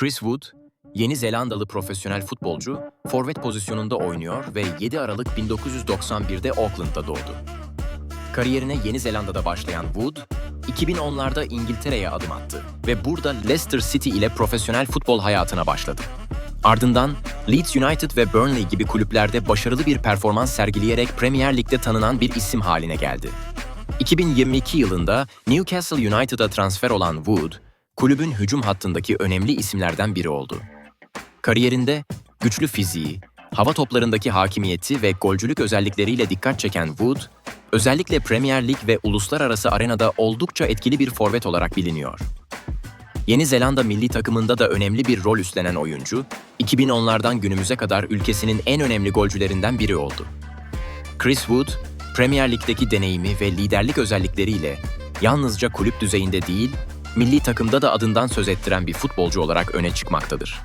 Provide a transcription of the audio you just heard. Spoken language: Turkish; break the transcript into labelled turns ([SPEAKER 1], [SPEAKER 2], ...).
[SPEAKER 1] Chris Wood, Yeni Zelandalı profesyonel futbolcu, forvet pozisyonunda oynuyor ve 7 Aralık 1991'de Auckland'da doğdu. Kariyerine Yeni Zelanda'da başlayan Wood, 2010'larda İngiltere'ye adım attı ve burada Leicester City ile profesyonel futbol hayatına başladı. Ardından Leeds United ve Burnley gibi kulüplerde başarılı bir performans sergileyerek Premier Lig'de tanınan bir isim haline geldi. 2022 yılında Newcastle United'a transfer olan Wood, kulübün hücum hattındaki önemli isimlerden biri oldu. Kariyerinde güçlü fiziği, hava toplarındaki hakimiyeti ve golcülük özellikleriyle dikkat çeken Wood, özellikle Premier Lig ve uluslararası arenada oldukça etkili bir forvet olarak biliniyor. Yeni Zelanda milli takımında da önemli bir rol üstlenen oyuncu, 2010'lardan günümüze kadar ülkesinin en önemli golcülerinden biri oldu. Chris Wood, Premier Lig'deki deneyimi ve liderlik özellikleriyle yalnızca kulüp düzeyinde değil, milli takımda da adından söz ettiren bir futbolcu olarak öne çıkmaktadır.